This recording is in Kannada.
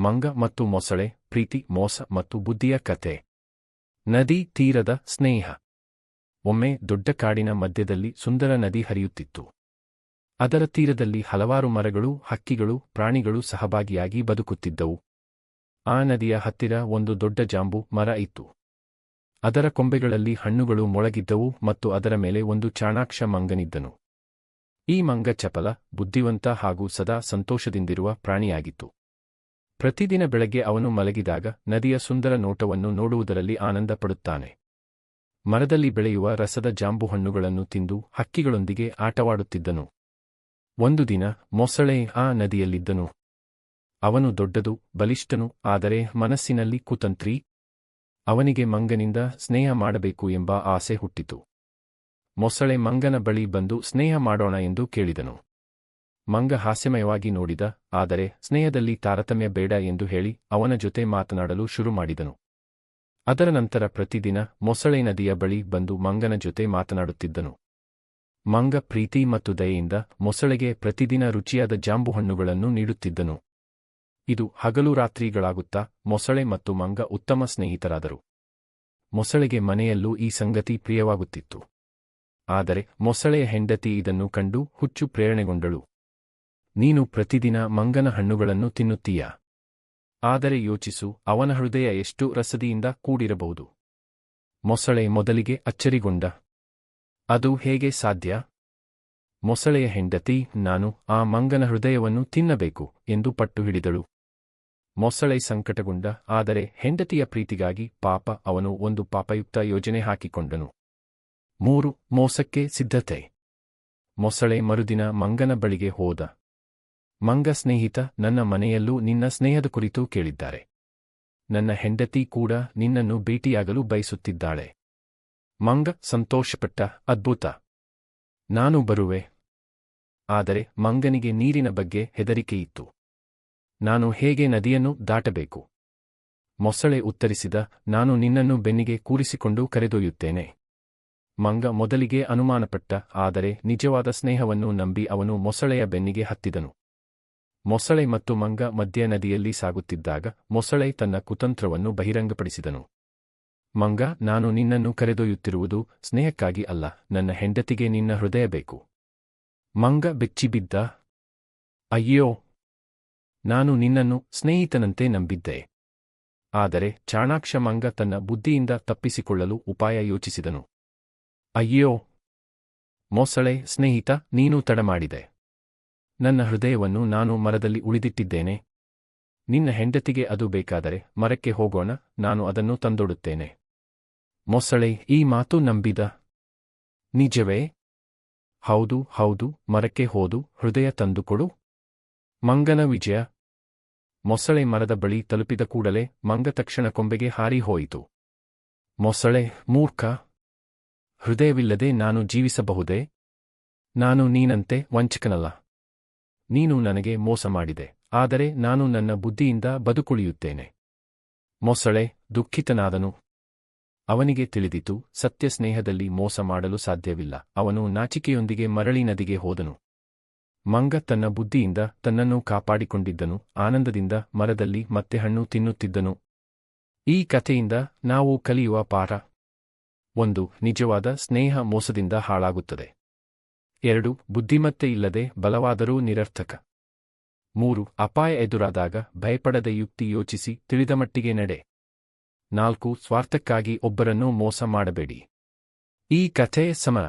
ಮಂಗ ಮತ್ತು ಮೊಸಳೆ, ಪ್ರೀತಿ, ಮೋಸ ಮತ್ತು ಬುದ್ಧಿಯ ಕತೆ. ನದಿ ತೀರದ ಸ್ನೇಹ. ಒಮ್ಮೆ ದೊಡ್ಡ ಕಾಡಿನ ಮಧ್ಯದಲ್ಲಿ ಸುಂದರ ನದಿ ಹರಿಯುತ್ತಿತ್ತು. ಅದರ ತೀರದಲ್ಲಿ ಹಲವಾರು ಮರಗಳು, ಹಕ್ಕಿಗಳು, ಪ್ರಾಣಿಗಳು ಸಹಭಾಗಿಯಾಗಿ ಬದುಕುತ್ತಿದ್ದವು. ಆ ನದಿಯ ಹತ್ತಿರ ಒಂದು ದೊಡ್ಡ ಜಾಂಬು ಮರ ಇತ್ತು. ಅದರ ಕೊಂಬೆಗಳಲ್ಲಿ ಹಣ್ಣುಗಳು ಮೊಳಗಿದ್ದವು ಮತ್ತು ಅದರ ಮೇಲೆ ಒಂದು ಚಾಣಾಕ್ಷ ಮಂಗನಿದ್ದನು. ಈ ಮಂಗ ಚಪಲ, ಬುದ್ಧಿವಂತ ಹಾಗೂ ಸದಾ ಸಂತೋಷದಿಂದಿರುವ ಪ್ರಾಣಿಯಾಗಿತ್ತು. ಪ್ರತಿದಿನ ಬೆಳಗ್ಗೆ ಅವನು ಮಲಗಿದಾಗ ನದಿಯ ಸುಂದರ ನೋಟವನ್ನು ನೋಡುವುದರಲ್ಲಿ ಆನಂದ ಪಡುತ್ತಾನೆ. ಮರದಲ್ಲಿ ಬೆಳೆಯುವ ರಸದ ಜಾಂಬು ಹಣ್ಣುಗಳನ್ನು ತಿಂದು ಹಕ್ಕಿಗಳೊಂದಿಗೆ ಆಟವಾಡುತ್ತಿದ್ದನು. ಒಂದು ದಿನ ಮೊಸಳೆ ಆ ನದಿಯಲ್ಲಿದ್ದನು. ಅವನು ದೊಡ್ಡದು, ಬಲಿಷ್ಠನು, ಆದರೆ ಮನಸ್ಸಿನಲ್ಲಿ ಕುತಂತ್ರಿ. ಅವನಿಗೆ ಮಂಗನಿಂದ ಸ್ನೇಹ ಮಾಡಬೇಕು ಎಂಬ ಆಸೆ ಹುಟ್ಟಿತು. ಮೊಸಳೆ ಮಂಗನ ಬಳಿ ಬಂದು ಸ್ನೇಹ ಮಾಡೋಣ ಎಂದು ಕೇಳಿದನು. ಮಂಗ ಹಾಸ್ಯಮಯವಾಗಿ ನೋಡಿದ, ಆದರೆ ಸ್ನೇಹದಲ್ಲಿ ತಾರತಮ್ಯ ಬೇಡ ಎಂದು ಹೇಳಿ ಅವನ ಜೊತೆ ಮಾತನಾಡಲು ಶುರು ಮಾಡಿದನು. ಅದರ ನಂತರ ಪ್ರತಿದಿನ ಮೊಸಳೆ ನದಿಯ ಬಳಿ ಬಂದು ಮಂಗನ ಜೊತೆ ಮಾತನಾಡುತ್ತಿದ್ದನು. ಮಂಗ ಪ್ರೀತಿ ಮತ್ತು ದಯೆಯಿಂದ ಮೊಸಳೆಗೆ ಪ್ರತಿದಿನ ರುಚಿಯಾದ ಜಾಂಬು ಹಣ್ಣುಗಳನ್ನು ನೀಡುತ್ತಿದ್ದನು. ಇದು ಹಗಲು ರಾತ್ರಿಗಳಾಗುತ್ತಾ ಮೊಸಳೆ ಮತ್ತು ಮಂಗ ಉತ್ತಮ ಸ್ನೇಹಿತರಾದರು. ಮೊಸಳೆಗೆ ಮನೆಯಲ್ಲೂ ಈ ಸಂಗತಿ ಪ್ರಿಯವಾಗುತ್ತಿತ್ತು. ಆದರೆ ಮೊಸಳೆಯ ಹೆಂಡತಿ ಇದನ್ನು ಕಂಡು ಹುಚ್ಚು ಪ್ರೇರಣೆಗೊಂಡಳು. ನೀನು ಪ್ರತಿದಿನ ಮಂಗನ ಹಣ್ಣುಗಳನ್ನು ತಿನ್ನುತ್ತೀಯ? ಆದರೆ ಯೋಚಿಸು, ಅವನ ಹೃದಯ ಎಷ್ಟು ರಸದಿಯಿಂದ ಕೂಡಿರಬಹುದು. ಮೊಸಳೆ ಮೊದಲಿಗೆ ಅಚ್ಚರಿಗೊಂಡ. ಅದು ಹೇಗೆ ಸಾಧ್ಯ? ಮೊಸಳೆಯ ಹೆಂಡತಿ, ನಾನು ಆ ಮಂಗನ ಹೃದಯವನ್ನು ತಿನ್ನಬೇಕು ಎಂದು ಪಟ್ಟು ಹಿಡಿದಳು ಮೊಸಳೆ ಸಂಕಟಗೊಂಡ, ಆದರೆ ಹೆಂಡತಿಯ ಪ್ರೀತಿಗಾಗಿ ಪಾಪ ಅವನು ಒಂದು ಪಾಪಯುಕ್ತ ಯೋಜನೆ ಹಾಕಿಕೊಂಡನು. ಮೂರು, ಮೋಸಕ್ಕೆ ಸಿದ್ಧತೆ. ಮೊಸಳೆ ಮರುದಿನ ಮಂಗನ ಬಳಿಗೆ ಹೋದ. ಮಂಗ ಸ್ನೇಹಿತ ನನ್ನ ಮನೆಯಲ್ಲೂ ನಿನ್ನ ಸ್ನೇಹದ ಕುರಿತು ಕೇಳಿದ್ದಾರೆ. ನನ್ನ ಹೆಂಡತಿ ಕೂಡ ನಿನ್ನನ್ನು ಭೇಟಿಯಾಗಲು ಬಯಸುತ್ತಿದ್ದಾಳೆ. ಮಂಗ ಸಂತೋಷಪಟ್ಟ, ಅದ್ಭುತ. ನಾನು ಬರುವೆ. ಆದರೆ ಮಂಗನಿಗೆ ನೀರಿನ ಬಗ್ಗೆ ಹೆದರಿಕೆಯಿತ್ತು. ನಾನು ಹೇಗೆ ನದಿಯನ್ನು ದಾಟಬೇಕು? ಮೊಸಳೆ ಉತ್ತರಿಸಿದ, ನಾನು ನಿನ್ನನ್ನು ಬೆನ್ನಿಗೆ ಕೂರಿಸಿಕೊಂಡು ಕರೆದೊಯ್ಯುತ್ತೇನೆ. ಮಂಗ ಮೊದಲಿಗೆ ಅನುಮಾನಪಟ್ಟ, ಆದರೆ ನಿಜವಾದ ಸ್ನೇಹವನ್ನು ನಂಬಿ ಅವನು ಮೊಸಳೆಯ ಬೆನ್ನಿಗೆ ಹತ್ತಿದನು. ಮೊಸಳೆ ಮತ್ತು ಮಂಗ ಮಧ್ಯ ನದಿಯಲ್ಲಿ ಸಾಗುತ್ತಿದ್ದಾಗ ಮೊಸಳೆ ತನ್ನ ಕುತಂತ್ರವನ್ನು ಬಹಿರಂಗಪಡಿಸಿದನು. ಮಂಗ, ನಾನು ನಿನ್ನನ್ನು ಕರೆದೊಯ್ಯುತ್ತಿರುವುದು ಸ್ನೇಹಕ್ಕಾಗಿ ಅಲ್ಲ, ನನ್ನ ಹೆಂಡತಿಗೆ ನಿನ್ನ ಹೃದಯ ಬೇಕು. ಮಂಗ ಬೆಚ್ಚಿಬಿದ್ದ, ಅಯ್ಯೋ, ನಾನು ನಿನ್ನನ್ನು ಸ್ನೇಹಿತನಂತೆ ನಂಬಿದ್ದೆ. ಆದರೆ ಚಾಣಾಕ್ಷ ಮಂಗ ತನ್ನ ಬುದ್ಧಿಯಿಂದ ತಪ್ಪಿಸಿಕೊಳ್ಳಲು ಉಪಾಯ ಯೋಚಿಸಿದನು. ಅಯ್ಯೋ, ಮೊಸಳೆ ಸ್ನೇಹಿತ, ನೀನು ತಡಮಾಡಿದೆ. ನನ್ನ ಹೃದಯವನ್ನು ನಾನು ಮರದಲ್ಲಿ ಉಳಿದಿಟ್ಟಿದ್ದೇನೆ. ನಿನ್ನ ಹೆಂಡತಿಗೆ ಅದು ಬೇಕಾದರೆ ಮರಕ್ಕೆ ಹೋಗೋಣ, ನಾನು ಅದನ್ನು ತಂದೊಡುತ್ತೇನೆ. ಮೊಸಳೆ, ಈ ಮಾತು ನಂಬಿದ? ನಿಜವೇ? ಹೌದು ಹೌದು, ಮರಕ್ಕೆ ಹೋದು, ಹೃದಯ ತಂದುಕೊಡು ಮಂಗನ ವಿಜಯ. ಮೊಸಳೆ ಮರದ ಬಳಿ ತಲುಪಿದ ಕೂಡಲೇ ಮಂಗ ತಕ್ಷಣ ಕೊಂಬೆಗೆ ಹಾರಿ ಹೋಯಿತು. ಮೊಸಳೆ, ಮೂರ್ಖ! ಹೃದಯವಿಲ್ಲದೆ ನಾನು ಜೀವಿಸಬಹುದೇ? ನಾನು ನೀನಂತೆ ವಂಚಕನಲ್ಲ. ನೀನು ನನಗೆ ಮೋಸ ಮಾಡಿದೆ, ಆದರೆ ನಾನು ನನ್ನ ಬುದ್ಧಿಯಿಂದ ಬದುಕುಳಿಯುತ್ತೇನೆ. ಮೊಸಳೆ, ದುಃಖಿತನಾದನು. ಅವನಿಗೆ ತಿಳಿದಿತು ಸತ್ಯ ಸ್ನೇಹದಲ್ಲಿ ಮೋಸ ಮಾಡಲು ಸಾಧ್ಯವಿಲ್ಲ, ಅವನು ನಾಚಿಕೆಯೊಂದಿಗೆ ಮರಳಿ ನದಿಗೆ ಹೋದನು. ಮಂಗ ತನ್ನ ಬುದ್ಧಿಯಿಂದ ತನ್ನನ್ನು ಕಾಪಾಡಿಕೊಂಡಿದ್ದನು, ಆನಂದದಿಂದ ಮರದಲ್ಲಿ ಮತ್ತೆ ಹಣ್ಣು ತಿನ್ನುತ್ತಿದ್ದನು. ಈ ಕಥೆಯಿಂದ ನಾವು ಕಲಿಯುವ ಪಾಠ. ಒಂದು, ನಿಜವಾದ ಸ್ನೇಹ ಮೋಸದಿಂದ ಹಾಳಾಗುತ್ತದೆ. ಎರಡು, ಬುದ್ಧಿಮತ್ತೆ ಇಲ್ಲದೆ ಬಲವಾದರೂ ನಿರರ್ಥಕ. ಮೂರು, ಅಪಾಯ ಎದುರಾದಾಗ ಭಯಪಡದ ಯುಕ್ತಿ ಯೋಚಿಸಿ ತಿಳಿದ ಮಟ್ಟಿಗೆ ನಡೆ. ನಾಲ್ಕು, ಸ್ವಾರ್ಥಕ್ಕಾಗಿ ಒಬ್ಬರನ್ನು ಮೋಸ ಮಾಡಬೇಡಿ. ಈ ಕಥೆ ಸಮರ